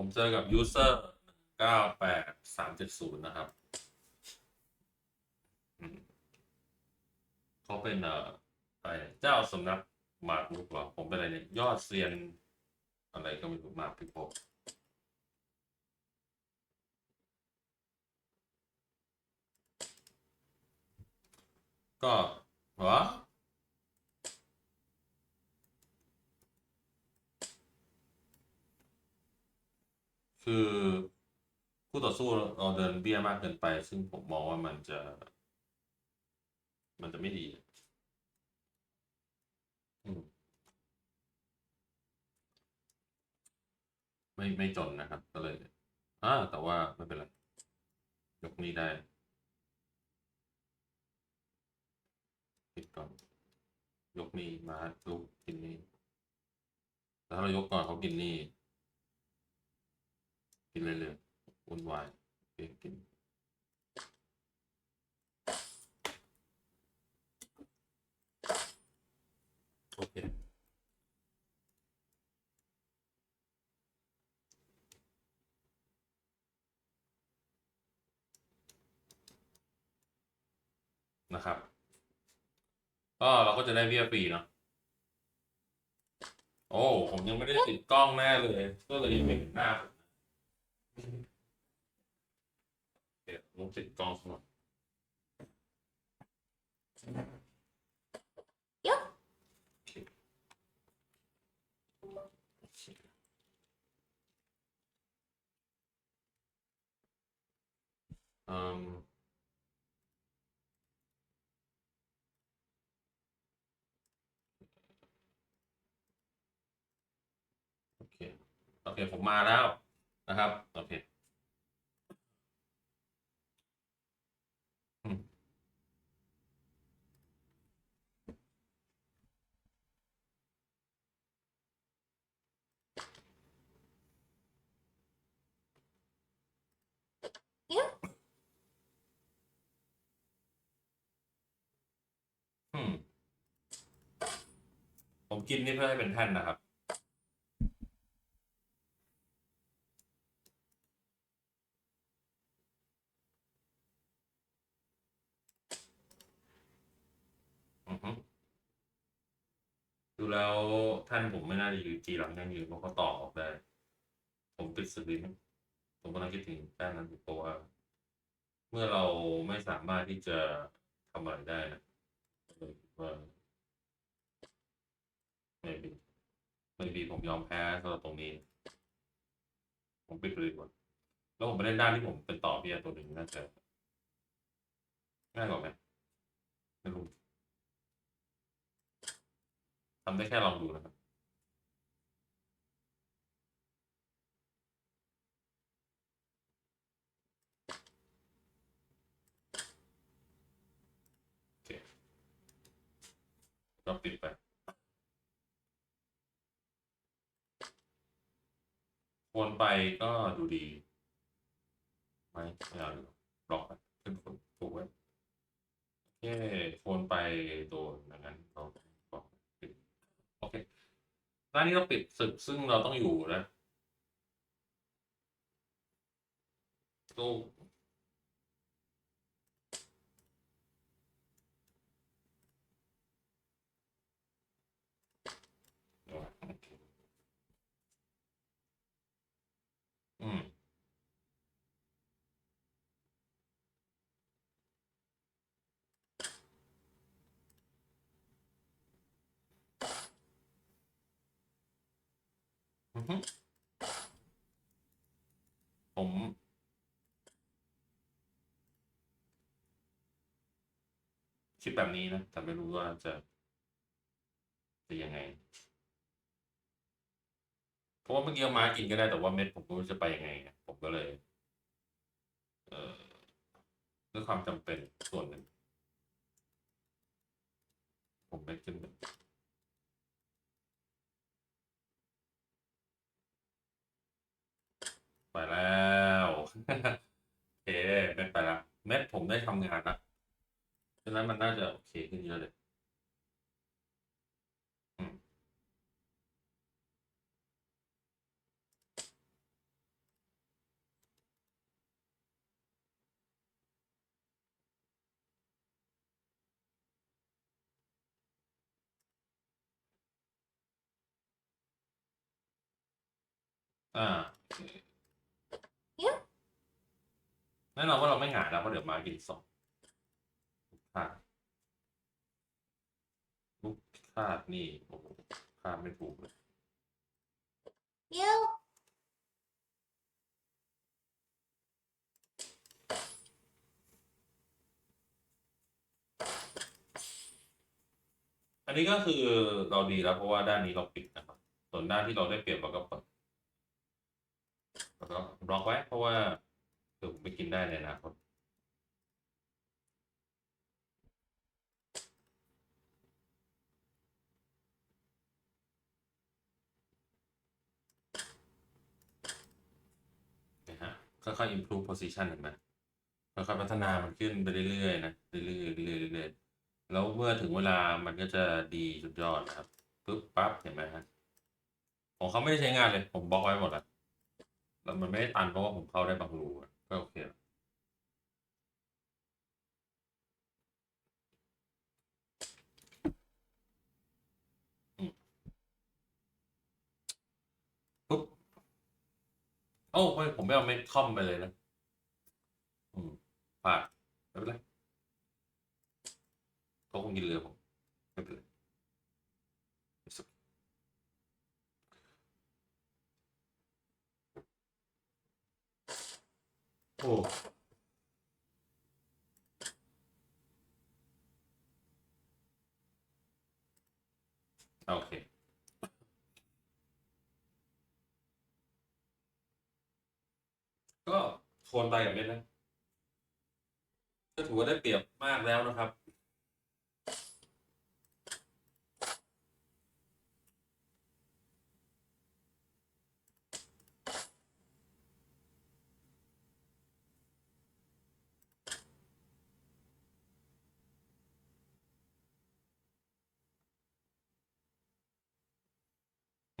ผมเจอกับ user เก้าแปดสามเจ็ดศูนย์นะครับ เขาเป็นเอ่ออะไรเจ้าสำนักหมากรุกเหรอผมเป็นอะไรเนี่ย ยอดเซียน อะไรก็ไม่รู้หมากพิภพก็เหรอ คือคู่ต่อสู้เราเดินเบี้ยมากเกินไป ซึ่งผมมองว่ามันจะ มันจะไม่ดีไม่ไม่จนนะครับ ก็เลยอ่าแต่ว่าไม่เป็นไร ยกนี้ได้ปิดก่อนยกนี้มาลุกกินนี่แล้วถ้าเรายกก่อนเขากินนี่ กินเลยเลยๆวุ่นวายเองกินโอเคนะครับ ก็เราก็จะได้เบี้ยฟรีเนาะโอ้ ผมยังไม่ได้ติดกล้องแน่เลย ก็เลยไม่เห็นหน้าผมเดี๋ยว ผมติดกล้องสักหน่อยยกอืมโอเค โอเค ผมมาแล้วนะครับ โอเค ผมกินนี่เพื่อให้เป็นแท่นนะครับอดูแล้วท่านผมไม่น่าจะอยู่จีหลังยังอยู่เพราะเขาต่อออกได้ ผมปิดสวิตผมกำลังคิดถึงแป้นนั้นอยู่เพราะว่า เมื่อเราไม่สามารถที่จะทำอะไรได้นะ เลยคิดว่าไม่ดีไม่ดีผมยอมแพ้สำหรับตรงนี้ ผมปิดเลยก่อนแล้วผมไปเล่นด้านที่ผมเป็นต่อเบียตัวหนึ่งน่าจะง่ายกว่าไหมไม่รู้ทำได้แค่ลองดูนะครับ โอเคก็ ปิดไปวนไปก็ดูดีไหมไม่เอาดีกว่าบล็อกไปขึ้นคนถูกไว้โอเควนไปโดนอย่างนั้นเราบอกปิดโอเคร้านนี้เราปิดศึกซึ่งเราต้องอยู่นะตู้ ผมคิดแบบนี้นะแต่ไม่รู้ว่าจะ จะยังไง เพราะว่าเมื่อกี้มากินก็ได้แต่ว่าเม็ดผมก็จะไปยังไงไงผมก็เลย เอ่อด้วยความจำเป็นส่วนหนึ่งผมไม่ขึ้น ไปแล้วโอเคเม็ไปละเม็ดผมได้ทำงานละฉะนั้นมันน่าจะโอเคขึ้นเยอะเลยอ่า แน่นอนว่าเราไม่หงายแล้วเพราะเดี๋ยวมากินสองพลาดลูกพลาดนี่โอ้โหพลาดไม่ถูกเลย You. อันนี้ก็คือเราดีแล้วเพราะว่าด้านนี้เราปิดนะครับ ส่วนด้านที่เราได้เปรียบเราก็เปิดแล้วก็บล็อกไว้เพราะว่า เดี๋ยวผมไปกินได้ในอนาคตนะฮะค่อยๆ improve position เห็นไหมค่อยๆพัฒนามันขึ้นไปเรื่อยๆนะเรื่อยๆเรื่อยๆเรื่อยๆแล้วเมื่อถึงเวลามันก็จะดีสุดยอดนะครับปึ๊บปั๊บเห็นไหมฮะของเขาไม่ได้ใช้งานเลย ผมบล็อกไว้หมดแล้วแล้วมันไม่ได้ตันเพราะว่าผมเข้าได้บางรูอะ โอเคอืมปุ๊บโอ้ไม่ผมไม่เอาเม็ดคอมไปเลยนะ อืมพลาดไม่เป็นไรเขาคงกินเรือผมเป็นไร It's okay โอ้โอเค ก็โคนไปกับเล่นนะก็ถือว่าได้เปรียบมากแล้วนะครับ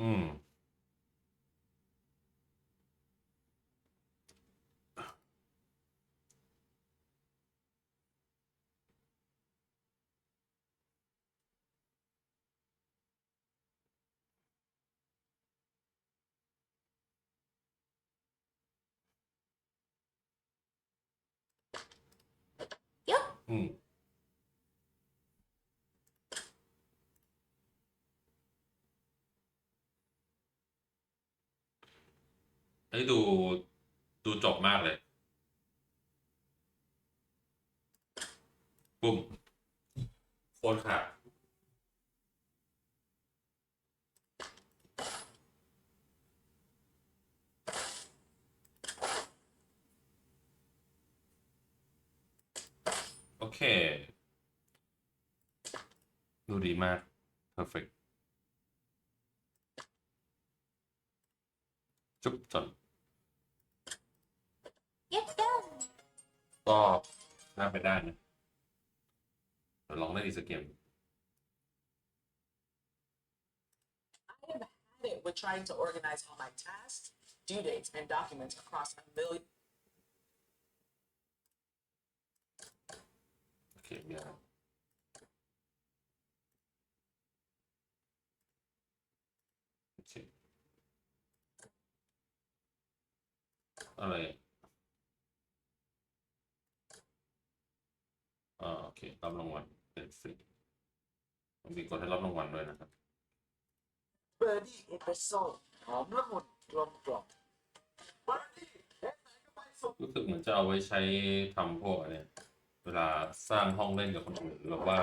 อืม Yep. อืมเฮ้ยดูดูจบมากเลย ปุ่มโคนขาด เค ดูดีมาก perfect จุ๊บจน Get done. ก็น่าไปได้นะลองได้อีกสักเกม I have had it with trying to organize all my tasks, due dates, and documents across a million โอ เคมีอะไรโอเคอะไรอ่าโอเครับรางวัลเป็นฟรีผมมีกดให้รับรางวัลด้วยนะครับเบอร์ดี้เอสเปรสโซ่หอมละมุนกลมกล่อมเบอร์ดี้เอ๊ะไหนก็ไปสุดรู้สึกเหมือนจะเอาไว้ใช้ทำพวกอะไรเนี่ย เวลาสร้างห้องเล่นกับคนอื่นหรือว่า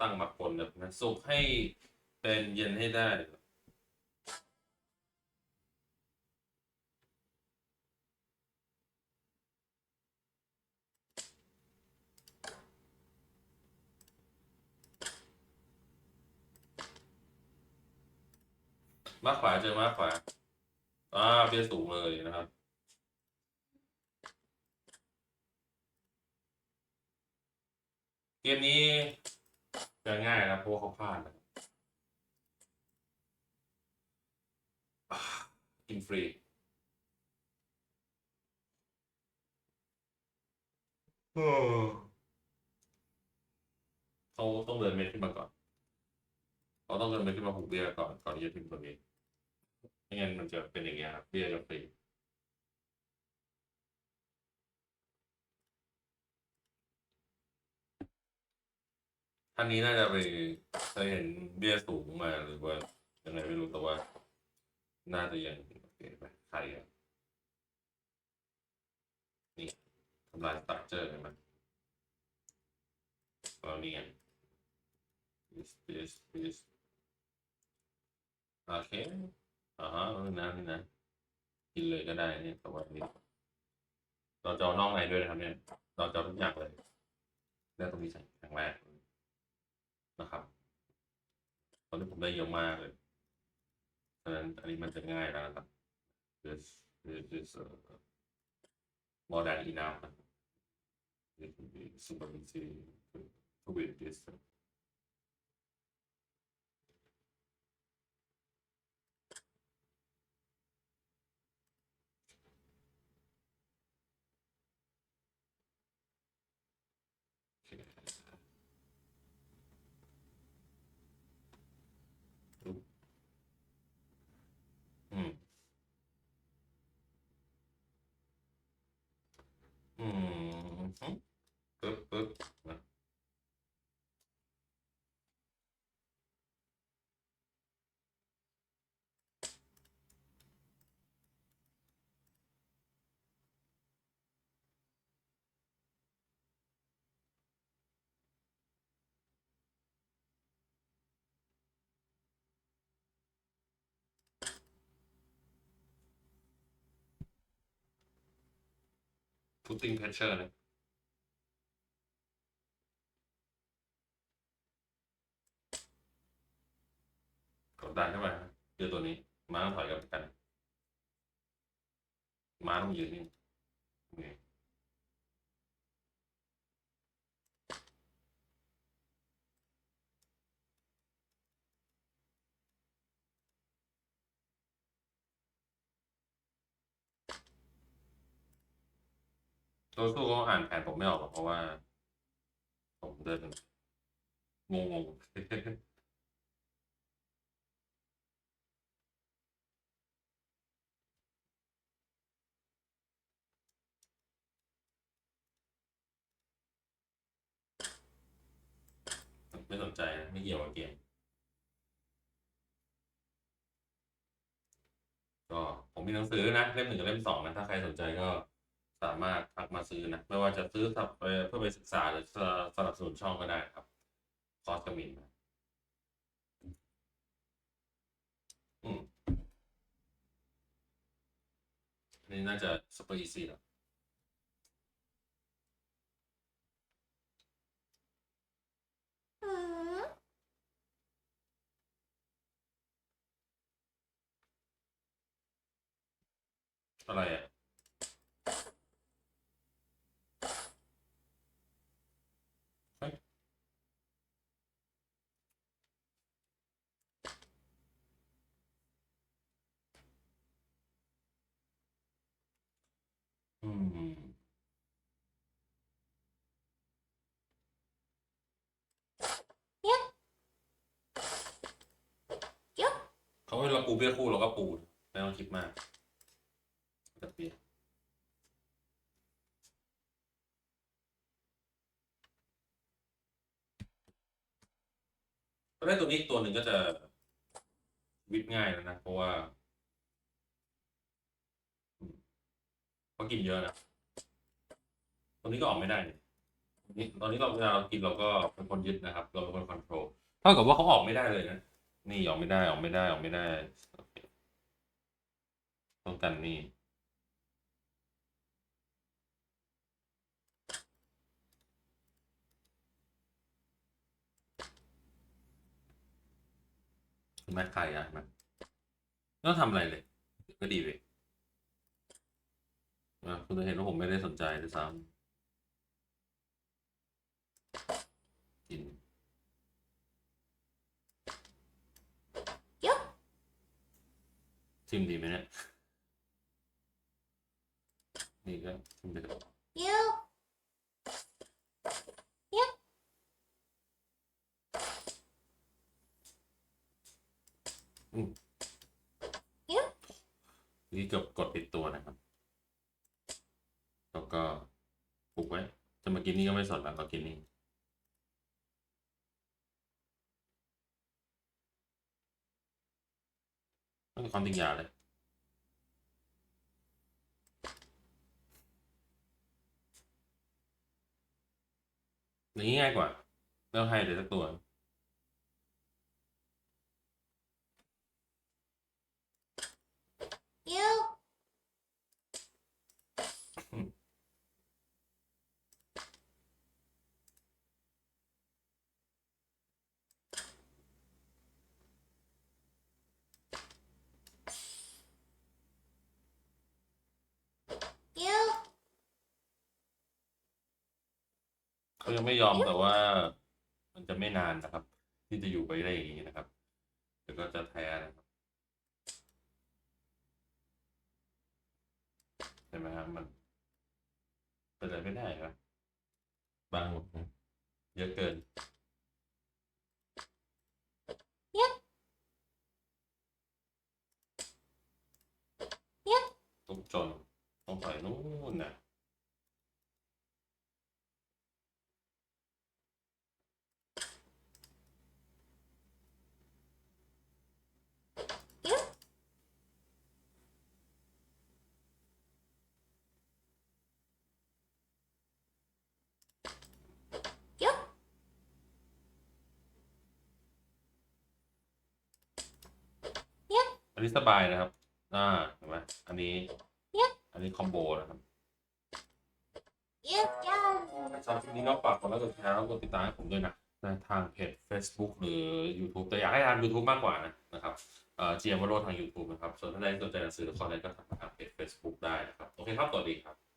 ตั้งมากลแบบนั้นสุกให้เป็นเย็นให้ได้มาขวาเจอมาขวาอ่าเบียสูงเลยนะครับ เกมนี้จะง่ายนะเพราะว่าเขาพลาดนะครับอ่ากินฟรีโอ้เขาต้องเดินเม็ดขึ้นมาก่อนเขาต้องเดินเม็ดขึ้นมาผูกเบียร์ก่อนก่อนที่จะถึงตัวนี้ไม่งั้นมันจะเป็นอย่างเงี้ยครับเบี้ยยกตีท่านนี้น่าจะไปเคยเห็นเบี้ยสูงมาหรือว่ายังไงไม่รู้แต่ว่า น่าจะยังโอเคไปใครอะนี่ทำลายสตรัคเจอร์เห็นไหมแล้วนี่ไง this this this โอเคอ่าฮะนี่นะนี่นะกินเลยก็ได้เนี่ยแต่ว่านี่เราจะเอนองในด้วยนะครับเนี่ยเราจะเอทุกอย่างเลยแล้วตรงนี้ใส่ครั้งแรก นะครับตอนนี้ผมได้เยอะมากเลยเพรฉะนั้นอันนี้มันจะง่ายแล้วนะครับ this this is uh, more than enough นอ super easy to read this อืม อืมฮึปึ๊บปึ๊บนะ พุตติ้งเพชเชอร์นะกดดันเข้าไปนะเจอตัวนี้ ม้าต้องถอยกลับกัน ม้าต้องยืนนี่ ตัวสู้เขาอ่านแผนผมไม่ออกหรอกเพราะว่า ผมเดินงงงไม่สนใจนะไม่เกี่ยวกับเกมก็ผมมีหนังสือนะเล่มหนึ่งกับเล่มสองนะถ้าใครสนใจก็ สามารถทักมาซื้อนะ ไม่ว่าจะซื้อสับเอ่อเพื่อไปศึกษาหรือสสนับสนุนช่องก็ได้ครับ คอร์สก็มีนะอืมอันนี้น่าจะซุปเปอร์อีซี่แล้วอืมอะไรอะ เฮ้ยอืม ยุบ เขาให้เราปูเบี้ยคู่เราก็ปูไม่ต้องคิดมากแต่เบี้ยถ้าได้ตัวนี้ตัวหนึ่งก็จะวิดง่ายแล้วนะ เพราะว่าอืม เขากินเยอะนะตัวนี้ก็ออกไม่ได้นี่นี่ตอนนี้เราเวลาเรากินเราก็เป็นคนยึดนะครับ เราเป็นคนคอนโทรลเท่ากับว่าเขาออกไม่ได้เลยนะ นี่ออกไม่ได้ออกไม่ได้ออกไม่ได้ต้องกันนี่แม่ใครอะมันไม่ต้องทำอะไรเลย ก็ดีเลย อะคุณจะเห็นว่าผมไม่ได้สนใจด้วยซ้ำกินยุบทิมดีไหมเนี่ย นี่ก็ทิมไปเถอะยุบอืมยุบกดติดตัวนะครับแล้ว ก็ผูกไว้ จะมากินนี่ก็ไม่สนแล้วก็กินนี่ไม่มีความติงยาเลยอย่างนี้ง่ายกว่าไม่ต้องให้เลยสักตัว ยู ยู เขายังไม่ยอมแต่ว่า มันจะไม่นานนะครับ ที่จะอยู่ไปได้อย่างนี้นะครับเดี๋ยวก็จะแท้นะครับใช่ไหมครับมันเป็นอะไรไม่ได้ครับบางหมดนะเยอะเกินต้องจนต้องปล่อยนู่นนะ ยู อั นนี้สบายนะครับ อ่าเห็นไหมอันนี้เนี่ยอันนี้คอมโบนะครับยูยันสำหรับคลิปนี้ก็ฝากกดไลค์กดแชร์แล้วกดติดตามให้ผมด้วยนะในทางเพจ Facebook หรือ YouTube แต่อยากให้ทาง YouTube มากกว่านะนะครับเอ่อเจียมวโรทาง YouTube นะครับ ส่วนท่านใดสนใจหนังสือละครอะไรก็ทางเพจ Facebook ได้นะครับ โอเคครับสวัสดีครับ